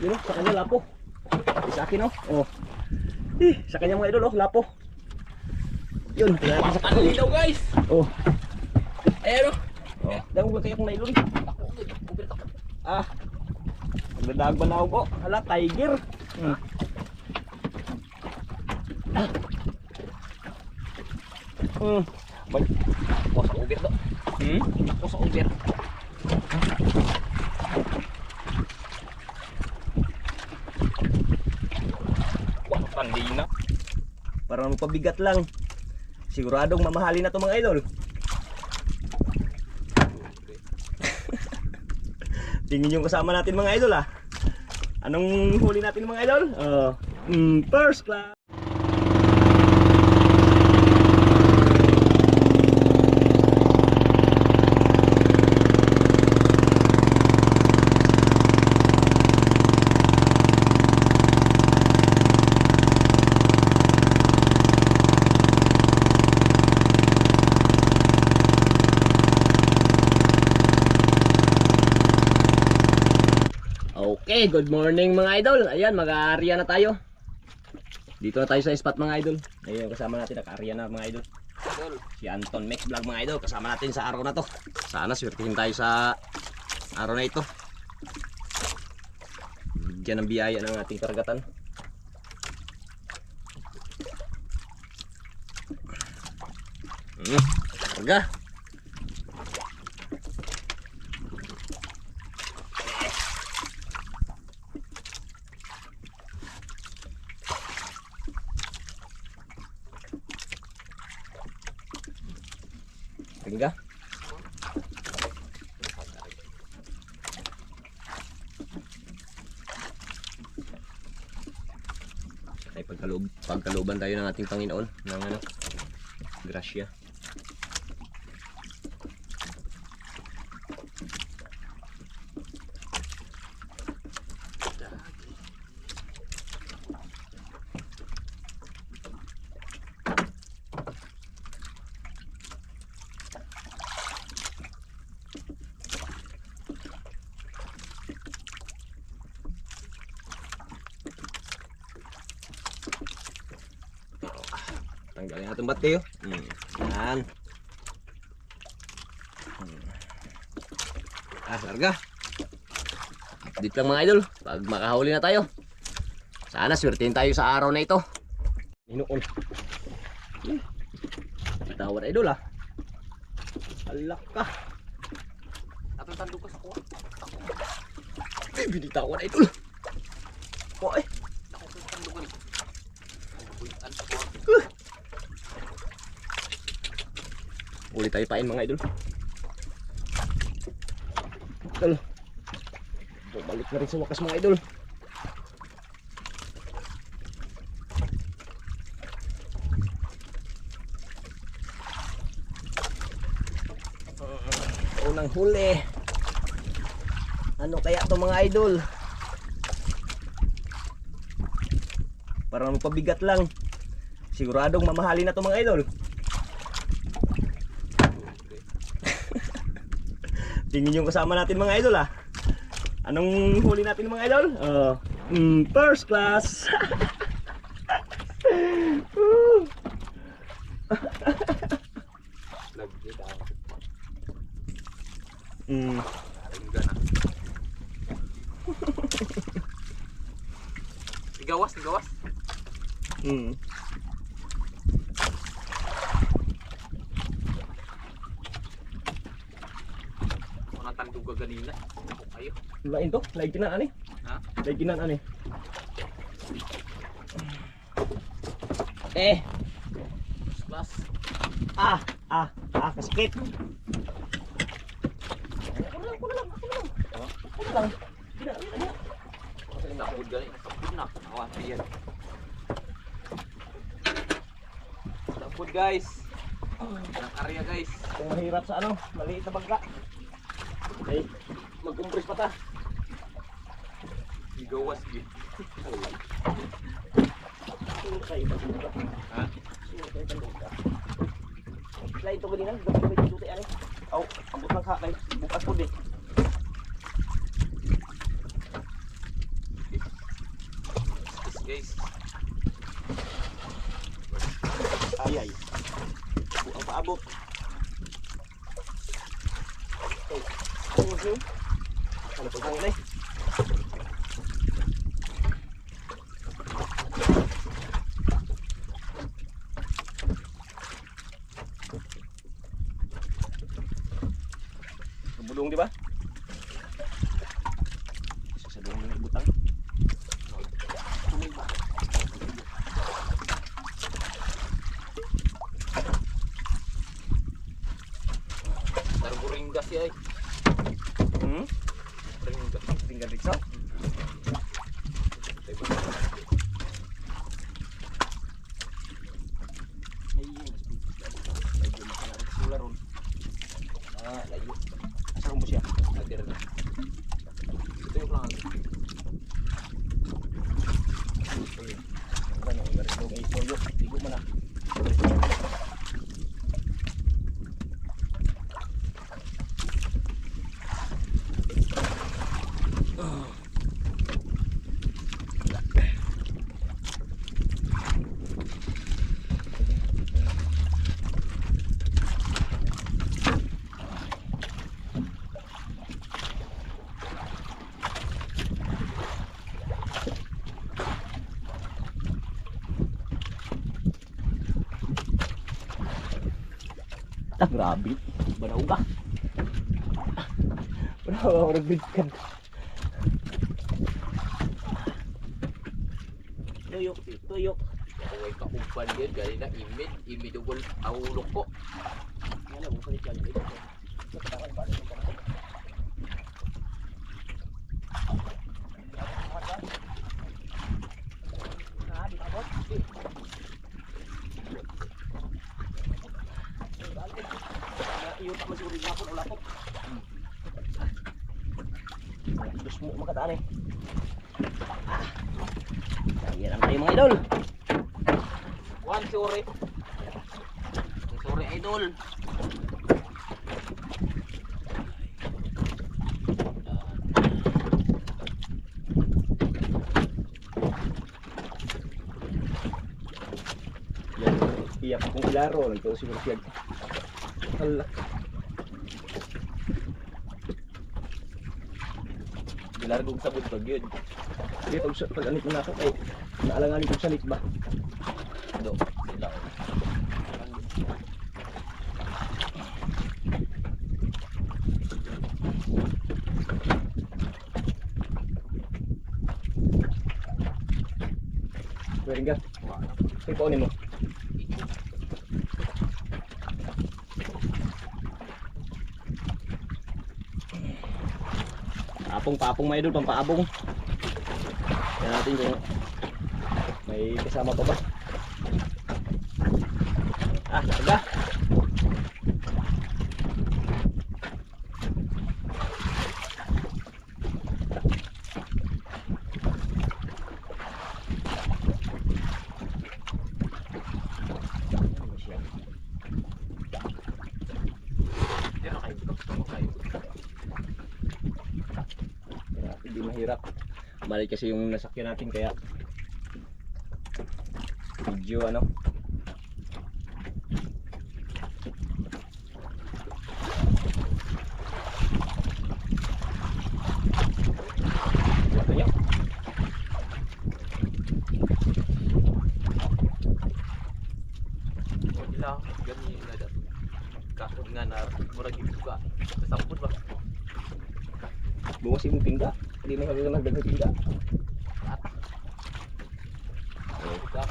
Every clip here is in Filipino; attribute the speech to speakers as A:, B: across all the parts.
A: Yun oh, sa kanya lapo. Eh, sa akin oh. Oh. Eh, sa kanya mga idol oh, lapo. Yun, kaya sa
B: Ano daw guys?
A: Oh.
B: Ayan o.
A: Oh, damo ba kayo kung nailon? Ah. Nagdadag ba na ako? Hala, tiger. Hmm. Hmm. Bay.
B: Ako sa ubir do.
A: Hmm?
B: Ako sa ubir. Wah,
A: Parang pabigat lang. Siguradong mamahalin na to mga idol. Tingin yung kasama natin mga idol ah. Anong huli natin mga idol? Oh, mm, first class. Okay, good morning mga idol. Ayan, mag-aarya na tayo. Dito na tayo sa spot mga idol. Ayun, kasama natin nag-aarya na mga idol.
B: Idol.
A: Si Anton Max Vlog mga idol. Kasama natin sa araw na to. Sana swertihin tayo sa araw na ito. Bigyan ng biyaya ng ating karagatan. Hmm, karga. Karga. ay pagkaloob pagkalooban tayo ng ating Panginoon. Ng ano? Grasya tanggalin natin ba't kayo hmm. yan Hmm. ah larga update lang mga idol pag makahuli na tayo sana swertihin tayo sa araw na ito. Hmm. Tawad idol ah. Alak ka.
B: Atong tando ka sa kuha.
A: Eh, binitawan idol. Oh, eh.
B: Ako sa tando ka ni. Buyan sa kuha.
A: Uli tayo pain mga idol. Idol. Bumalik na rin sa wakas mga idol. Unang huli. Ano kaya to mga idol? Parang pabigat lang. Siguradong mamahalin na to mga idol. Tingin yung kasama natin mga idol ah. Anong huli natin mga idol? Oh, mm, first class. Mm.
B: Tigawas, tigawas.
A: mm.
B: Ako na tando ka ganina. Ako kayo.
A: Lain to, lain kinan ani.
B: Ha?
A: Lain kinan ani. Eh,
B: class.
A: ah, ah, ah, kasakit.
B: Kasi nakapod gani. Nakapod na. Nakawati yan. Nakapod guys. Ang area guys.
A: Kung mahirap sa ano, maliit na bangka. Okay, mag-compress pa ta.
B: Tigawas yun.
A: Sumakay pa suka.
B: Ha?
A: Sumakay pa suka. Lain to ganina, dapat may tututi ani. Aw, ambot lang ka kay bukas po di.
B: guys.
A: Ay, ay. Ang paabot. Okay. Okay. Ano po ang inay? Bulong di ba? Sa dulong ng butang.
B: Tarburingga siya ay.
A: Hmm? Tinggal dito. Ah, layo. Asa mo siya?
B: Nadir na. Ito yung lang.
A: Ano, garis mo may toyo. Ligo man na. Ah, grabe. Banaw ka. Banaw ka, maragrid ka. Tuyok, tuyok.
B: Away ka umpan yun. Gali na imid. Imid ugol. Ahulok ko.
A: Yan lang, bukalik ka dito. Nakatawan pa rin ito. Ah, di abot. Iyo pa siguro yung lapot o lapot. Terus mo makataan eh. Ayan ang tayo mga idol.
B: One, sorry. Sorry, idol.
A: Iyak akong ilaro. Nagtao siguro siya. Hala.
B: Gilargog sa butog yun.
A: Dito sa pag-anit mo na ako kay naalanganin ko sa lit ba?
B: Do. Sila.
A: Pwede ka. Kaya paunin mo. Papong papong mga idol, pampaabong. Yan natin kung may kasama pa ba. Ah, larga. Ano siya?
B: Hindi na kayo. Gusto mo kayo.
A: Kaya hindi mahirap. Kasi yung nasakyan natin kaya medyo ano? Bukas yung pingga. Hindi na kami nagdagang pingga.
B: Buka.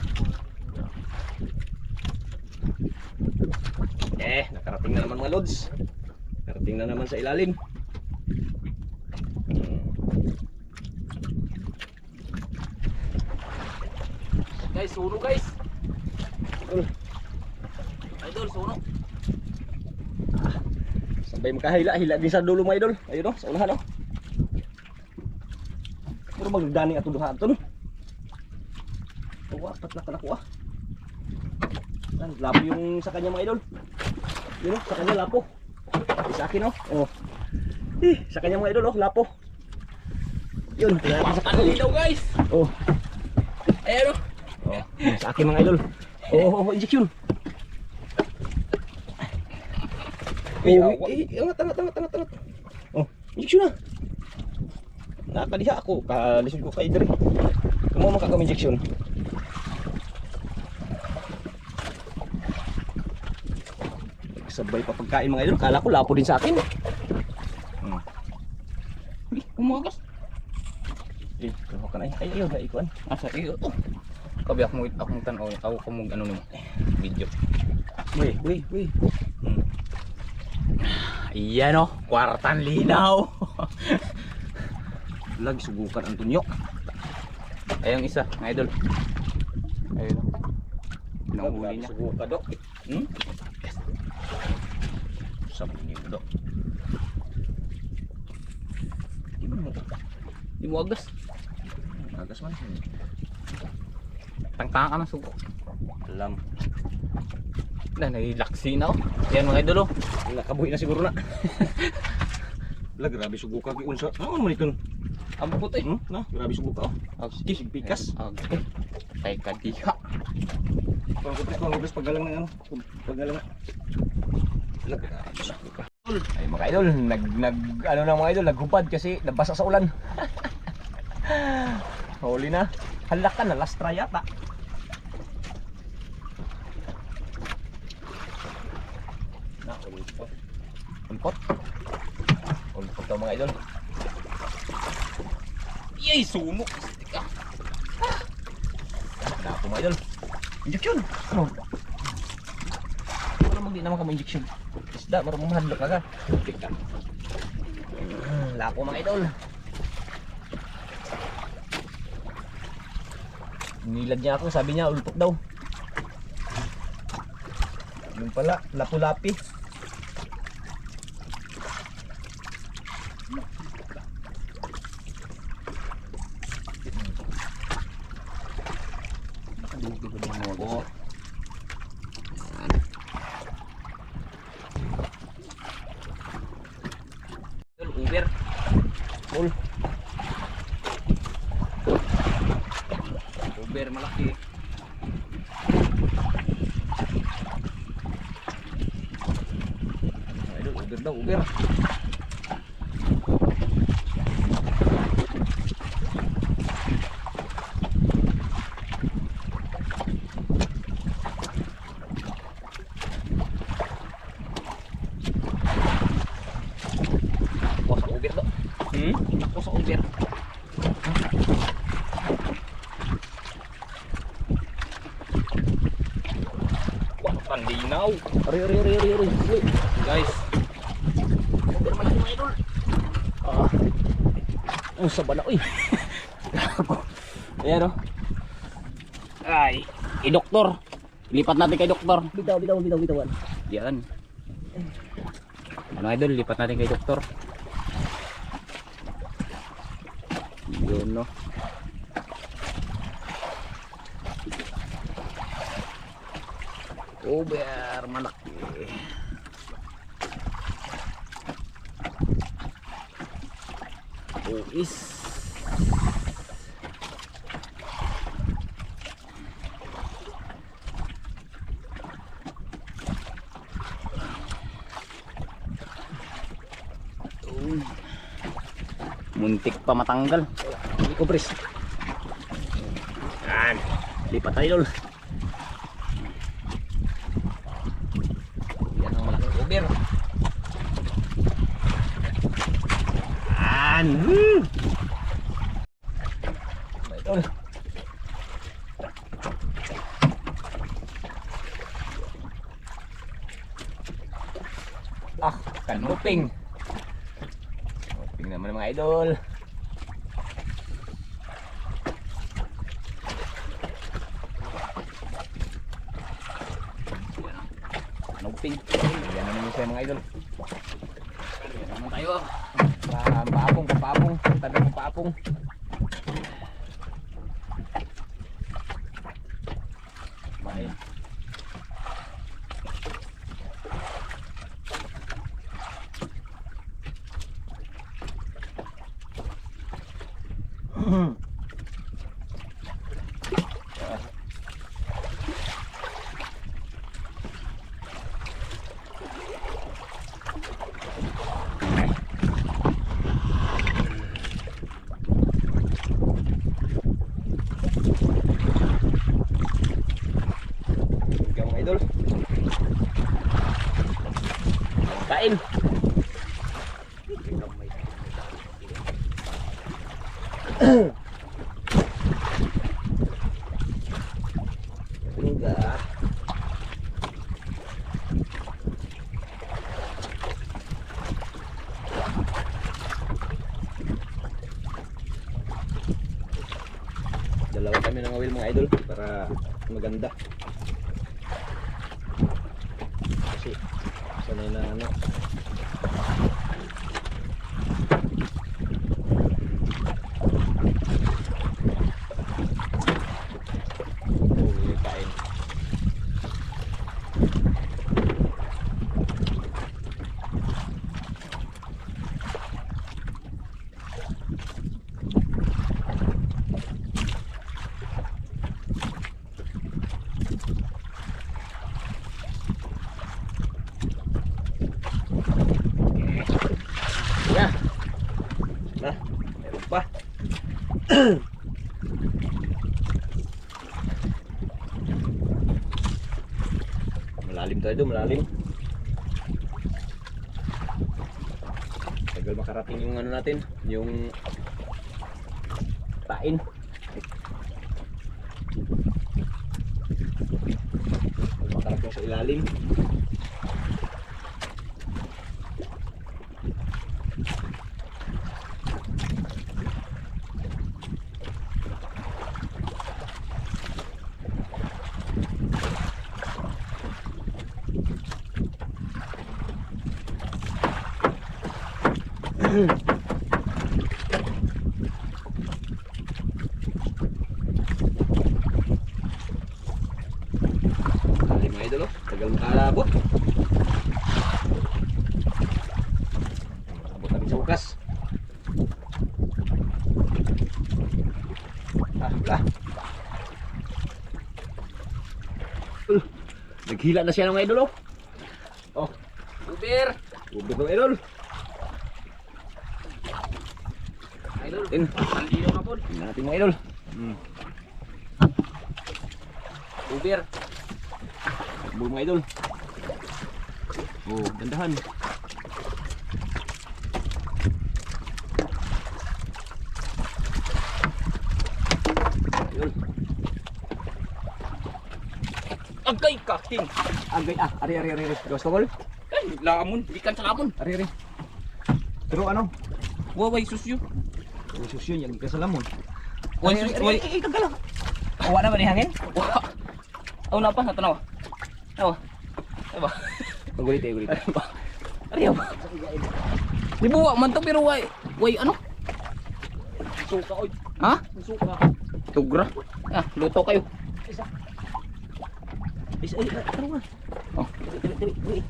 A: Eh, nakarating na naman mga lods. Nakarating na naman sa ilalim.
B: Guys, suno guys.
A: Idol,
B: suno.
A: sabay makahila, hila din sa dulo mga idol. Ayun o, sa unahan o. Pero magdani ato duha ato no. Oh, apat na kanakuha. Yan, lapo yung sa kanya mga idol. Yun o, sa kanya lapo. Sa akin o. Oh. Eh, sa kanya mga idol o, lapo. Yun, natin sa kanya.
B: Panlinaw guys.
A: Oh,
B: Ayan o.
A: Oh, sa akin mga idol. Oh, oh, oh injection. Oh,
B: awa.
A: eh, angat, angat, angat, angat, angat. Oh, injection na. Nakakaliha ako. Kalisod ko kay Dre. Kung mo makakam injection. Sabay pa pagkain mga idol. Kala ko lapo din sa akin. Hmm.
B: Uy, kumakas.
A: Eh, kaho ka na. Ay, ayun, naikuan.
B: Asa iyo to. Kabi ako mo ako mo tanaw, ako ko mo ano nimo video.
A: Uy, uy, uy. Hmm.
B: Ayan o, kwartan linaw.
A: Lagi subukan ang tunyo.
B: Ayang isa, mga idol. Ayun o. Pinanghuli
A: Lagi
B: niya.
A: Subukan, dok.
B: Hmm?
A: Sabi niyo, dok. Di mo mo.
B: Di mo agas.
A: Agas man.
B: Tangtang ka ng suko.
A: Alam.
B: Na, nailaksi na o. Ayan mga idol o.
A: Nakabuhi na siguro na. Wala, grabe subuka kay unsa. Ano man ito?
B: Ang puti.
A: Hmm? Na, grabe subuka oh.
B: Okay.
A: Sige, pikas.
B: Okay. Kay kadiha.
A: Kung kupis ko, kupis paggalang ng ano. Paggalang. Ay mga idol, nag, nag, ano na mga idol, naghubad kasi nabasa sa ulan. Huli na. Halak ka na, last try yata. Na, ulpot. Ulpot. Ulpot daw mga idol.
B: Yay, sumo. Tika.
A: Wala po mga idol. Injection! Oh. Wala mag di naman ka mo injection. Isda, marang mahadlok ka ka. Tika. Hmm, Wala po mga idol. Nilad niya ako, sabi niya ulpot daw. Yung pala, lapu-lapi. Oo.
B: Uber.
A: Full.
B: Uber malaki.
A: Idol, Uber daw, Uber. Ako sa Uber daw.
B: Hmm?
A: Ako sa Uber.
B: Kwartan linaw.
A: Ari, ari, ari, ari, ari. Uy,
B: Guys,
A: Uber malaki mga idol. Ah. Ang saba na, uy. Ayan o.
B: ay, i doktor. Lipat natin kay doktor.
A: Bitaw, bitaw, bitaw, bitawan.
B: Yan. Ano idol, lipat natin kay doktor.
A: Uber malaki. Uis.
B: Uy. Muntik pa matanggal.
A: Hindi ko pres. Yan. Lipat tayo dol. Thank you. Dalawa kami ng awil mga idol para maganda. Kasi sanay na ano. Oh, may kain. Ya. Nah, meron pa. Malalim tayo doon, malalim. Tagal makarating yung ano natin, yung tain. Makarating sa ilalim. Malalim mga idol, oh. tagal makalabot. Abot namin sa wakas. Ah, wala. Uh, Naghila na siya ng idol, oh. Oh,
B: Uber!
A: ubod ng idol.
B: Idol,
A: In,
B: malino ka po.
A: natin mga idol. Hmm.
B: Uber!
A: Takbo mga idol. Oh, gandahan. Ayun.
B: Agay kaking!
A: Agay ah, ari ari ari. tungol.
B: Ay, lamon, ikan sa lamon.
A: Ari ari. Pero ano?
B: Waway susyo.
A: Oh, susyo yung ka sa lamon.
B: Wan
A: Ari,
B: sus,
A: ari,
B: way.
A: ari, ari, kagala.
B: Awa na ba ni hangin? Wa. Aw na pa, natanaw. Awa. Ay ba?
A: Pagulit eh, gulit.
B: Ay ba? Ari ba? Di buwa man to pero way. Way ano?
A: Suka oy.
B: Ha?
A: Suka.
B: Tugra. Ah, luto kayo.
A: Is ay, ay, ano nga?
B: Oh,
A: Dili, dili, dili.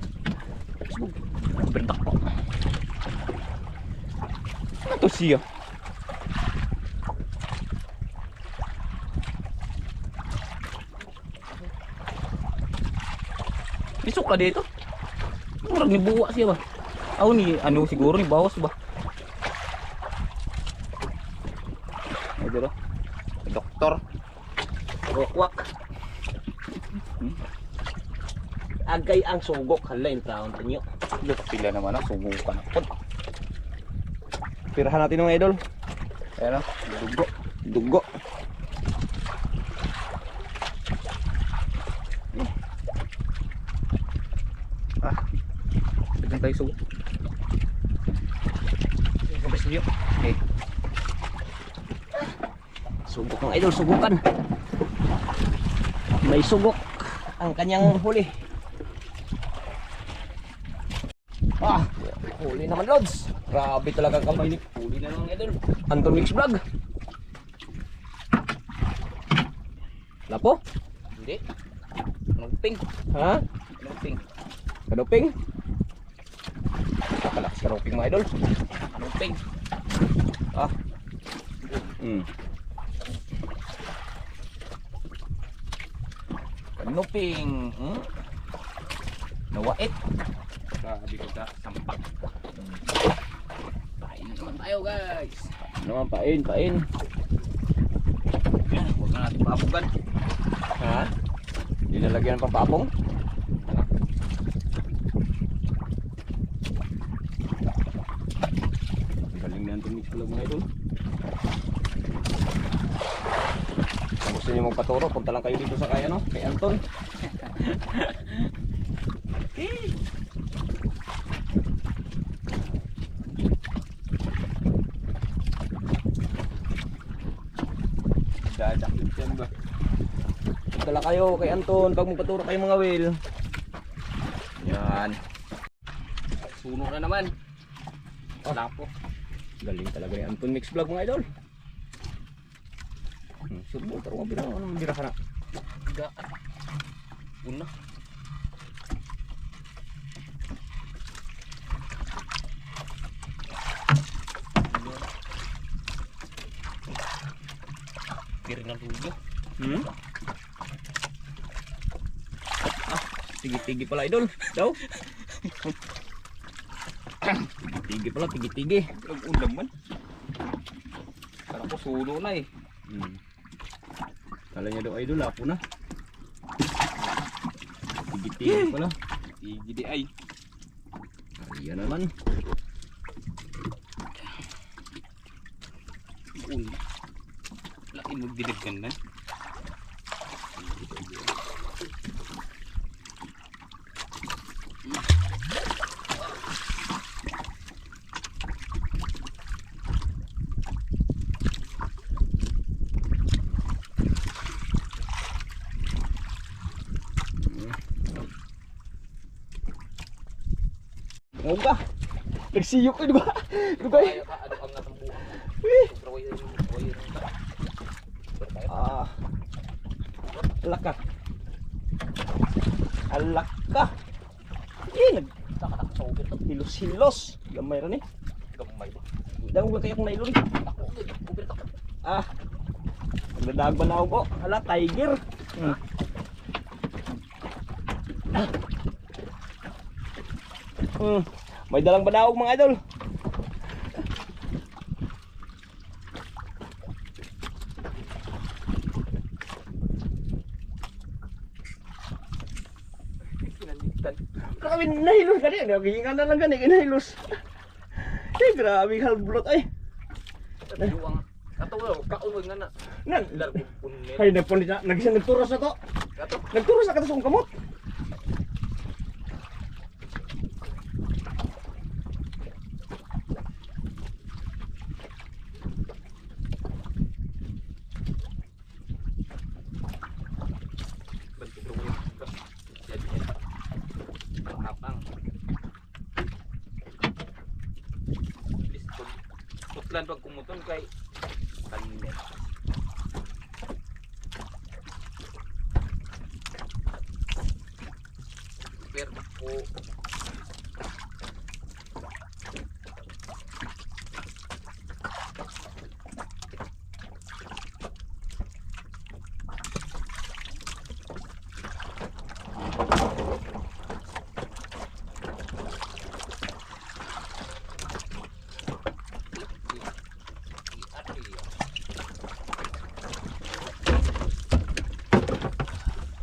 B: berdak po. Ano to siya? Isok ka dito. Murag ni buwa siya ba? Aw ni ano siguro ni bawas ba?
A: Ang sugok halay yung taon tanyo.
B: Look, pila naman na subukan ako.
A: Pirahan natin mga idol.
B: Ayan na, dugo.
A: Dugo.
B: Bigyan tayo sugo.
A: Kapes niyo.
B: Okay.
A: Sugok mga idol, sugukan. May sugok ang kanyang huli. Ah, naman Lods. Grabe talaga kamay ni huli na mga idol. Anton Mix Vlog. Lapo?
B: Hindi. Anong ping?
A: Ha?
B: Anong ping?
A: Kanuping? Nakalakas kanuping mga idol.
B: Anong ping?
A: Ah. Hmm.
B: Ano ping? Hmm? Nawait. Grabe ko ka, sampak. Tayo guys.
A: Ano pain, pain.
B: Yan, huwag na natin pabugan.
A: Ha? Hindi nalagyan ng pampapong? Galing na Anton Mix Vlog mga idol. Kung gusto niyo magpaturo, punta lang kayo dito sa kay ano, kay Anton.
B: Dadakit yan ba?
A: Tala kayo kay Anton pag magpaturo kayo mga whale.
B: Yan. Suno na naman. Wala po.
A: Galing talaga ni Anton Mix Vlog mga idol. Hmm, subo, taro nga bira, ano bira ka na?
B: Gaan. Una. Kiri ng luyo.
A: Hmm? Ah, tigi-tigi pala idol. Daw. tigi-tigi pala, tigi-tigi.
B: Nag-ulam man. Kala ko sulo na eh.
A: Hmm. Kala niya daw idol, apo na. Tigi-tigi pala.
B: Igi di ay.
A: Ayan naman.
B: Una. Lain magdidagkan na.
A: Ka. Nagsiyok ka, di ba? Di ba?
B: Kaya ka, ano ang natambuhan.
A: Eh.
B: Yung
A: Ah. Alak ka. Alak ka. Eh, nagtakatak sa ng hilos-hilos. Gamay rin eh.
B: gamay ba?
A: Dahil wala kayong nailon.
B: Ako.
A: Ah. Nagdadag ba na ako? Hala, tiger. Hmm. Ah. Hmm. May dalang badaog mga idol. Grabe, nahilos ka rin. Nagigingan na lang gani, nahilos. Eh, grabe, halblot ay.
B: Luwang. Katawa, kaulog nga na.
A: Nan, ay, nagpunit na, nagisang nagturos na to. Nagturos na katas kong kamot.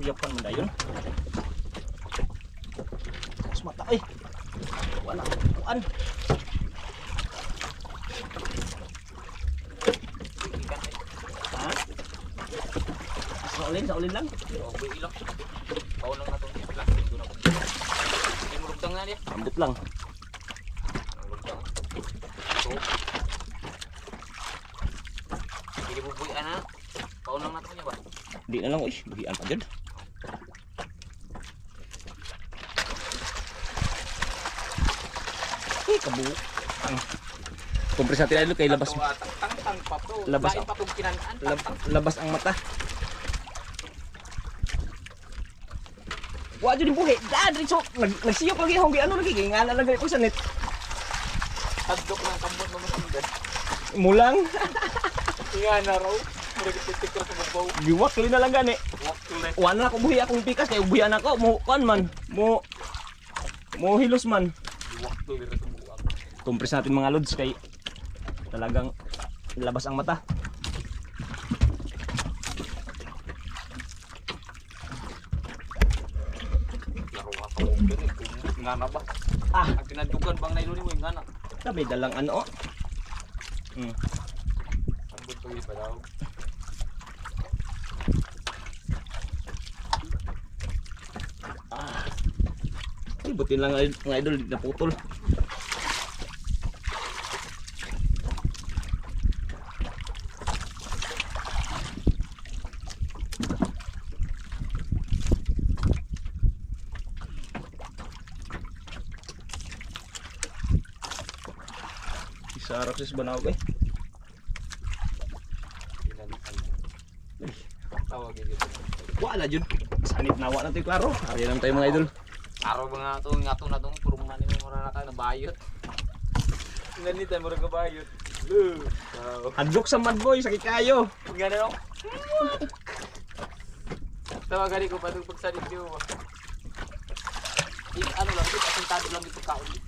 A: Kuyapan mo dayon. Mas mata ay. Wala kuan. Sa ulin, sa ulin lang.
B: Okay ilang. Pao lang na to. Plastic ko na ko. Hindi mo rugtang na niya.
A: Ambot lang.
B: Rugtang. So. Hindi mo buhay na. Pao lang na to niya ba?
A: Di na lang uy, bagian pa jud. Eh, kabu. Ang Kompres natin idol kay labas. Labas labas ang mata. Wa jud buhi. Da diretso nag nagsiyok lagi hong ano lagi kay ngana lagi ko sa net.
B: Tadok ng kambot mo masundan.
A: Mulang
B: Nga na raw. Murag titik ko sa babaw.
A: giwak li na lang gani.
B: Walk to left.
A: Wa na ako buhi akong pikas kay buhi anak ko mo kan man. Mo mo hilos man.
B: Buwag.
A: Kompres natin mga lods kay talagang labas ang mata.
B: Laro ka ka mo gani. Kung nga na ba?
A: Ah,
B: Ang kinadugan bang nailo ni mo yung nga na.
A: sabi dalang ano. Hmm.
B: Kambot to pa daw.
A: Ay, buti lang mga idol, naputol. Sa Roxas Banawag eh. Wala jud. Sanit na wala na tayo klaro. Ari lang tayo mga idol.
B: Araw ba nga ito, nga ito na itong purong na nila mura na ka, nabayot. Ganito, mura ka bayot. Wow.
A: Hadlok sa mad boy, sakit kayo.
B: Ganun ako. Tawagan ko pa itong pagsalit ko. Ano lang, dito, asintado lang dito kaon.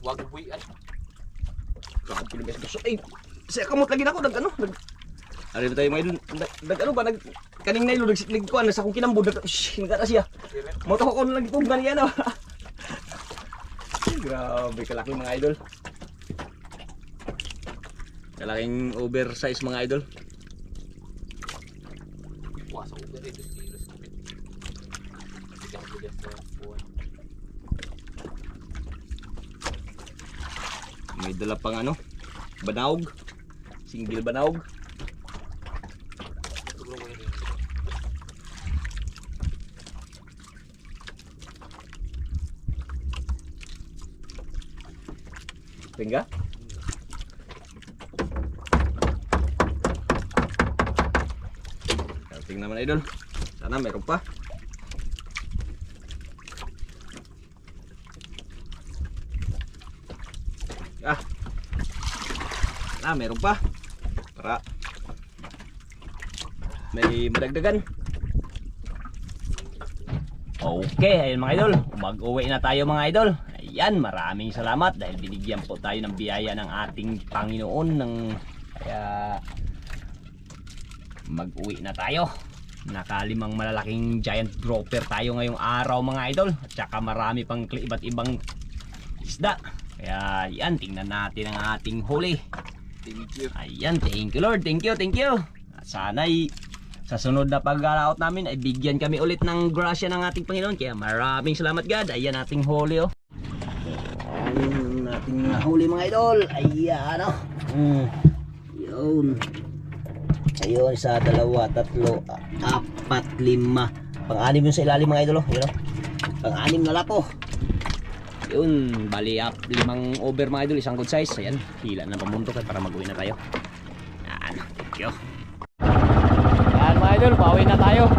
B: Wag buwi ay.
A: Grabe kilometers gusto. Ay, sa kamot lagi na ako nag ano, nag Ari ba tayo idol? Nag, nag ano ba nag kaning na ilo nag nag kuan sa akong kinambod nag shh, nagara siya. Mo to ko lang itong ganyan ah. Grabe kalaki mga idol. Kalaking oversize mga idol.
B: Wah, sa uber ito kilos. Bigang bigas na yung buwan.
A: May dala pang ano, banaog. Single banaog. Tingga? Tingnan naman idol. Sana meron pa. Ah. Ah, meron pa. Para may madagdagan. Okay, ayun mga idol. Mag-uwi na tayo mga idol. Ayan, maraming salamat dahil binigyan po tayo ng biyaya ng ating Panginoon ng kaya mag-uwi na tayo. Nakalimang malalaking giant grouper tayo ngayong araw mga idol. At saka marami pang iba't ibang isda. Kaya yan, tingnan natin ang ating huli.
B: Thank you.
A: Ayan, thank you Lord. Thank you, thank you. Sana'y sa sunod na pag-layout namin ay bigyan kami ulit ng grasya ng ating Panginoon. Kaya maraming salamat God. Ayan ating huli oh. Ayan ating huli mga idol. Ayan oh. Mm. Yun. Ayun, isa, dalawa, tatlo, apat, lima. Pang-anim yung sa ilalim mga idol oh. Yun oh. Pang-anim na lapo. Yun, bali up limang over mga idol, isang good size. Ayan, hila na pamuntok eh, para mag-uwi na tayo. Yan, thank you. Yan mga idol, pauwi na tayo.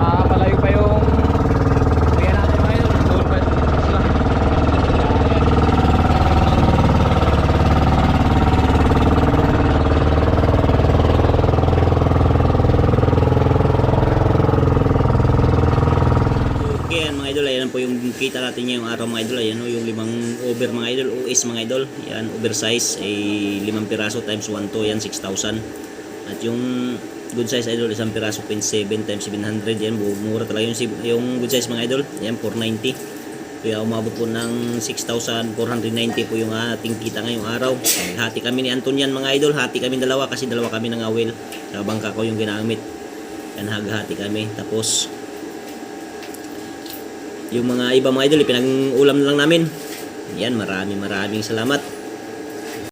A: Ah, malayo pa yung kaya natin mga idol. Doon pa sila. Yan. Okay, yan mga idol, ayan po yung kita natin ngayong araw mga idol, ayan o, yung limang over mga idol, OS mga idol, yan, oversize, ay limang piraso times 1 to, yan, 6,000. At yung good size idol, isang piraso, 27 times 700, yan, bu- mura talaga yung, yung good size mga idol, yan, 490. Kaya umabot po ng 6,490 po yung ating kita ngayong araw. Hati kami ni Anton yan mga idol, hati kami dalawa kasi dalawa kami ng awil. Sa bangka ko yung ginamit. Yan, haghati kami. Tapos, yung mga iba mga idol, pinag-ulam na lang namin. Yan, maraming maraming salamat.